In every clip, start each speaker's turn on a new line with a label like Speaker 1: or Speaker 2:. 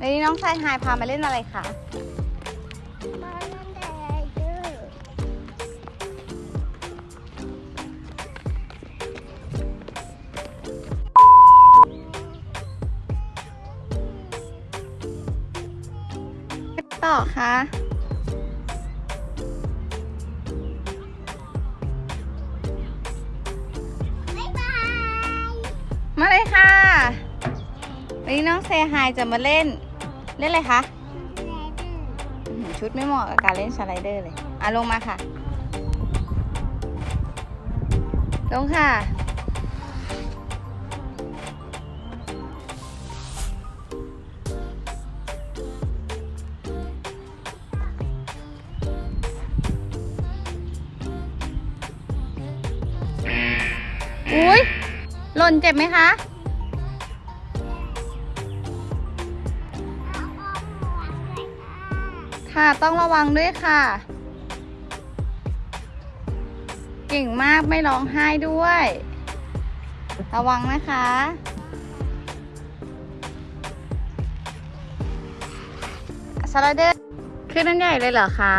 Speaker 1: วันนี้น้องชายไฮายพามาเล่นอะไรคะ
Speaker 2: มาเล่นแต่ดื้อ
Speaker 1: ต่อคะ
Speaker 2: บ๊ายบาย
Speaker 1: มาเลยค่ะ วันนี้น้องเซไฮายจะมาเล่น เล่นอะไรคะชุดไม่เหมาะกับการเล่นสไลเดอร์เลย อะลงมาค่ะ ลงค่ะ อุ้ยหล่นเจ็บไหม
Speaker 2: คะ
Speaker 1: ค่ะต้องระวังด้วยค่ะ เก่งมากไม่ร้องไห้ด้วย ระวังนะคะ สไลเดอร์ขึ้นนั่นใหญ่เลยเหรอคะ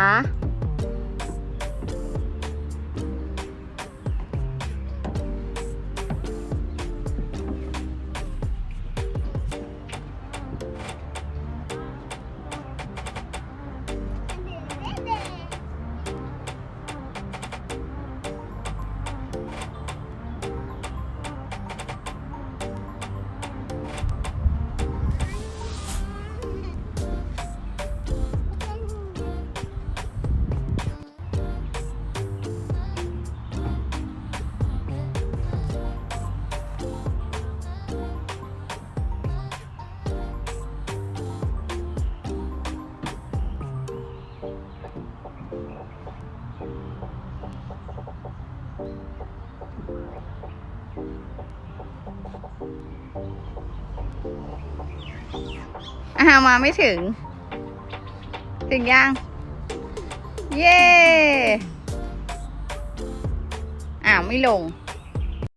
Speaker 1: อ่ามาไม่ถึง ถึงยัง เย้ อ้าวไม่ลง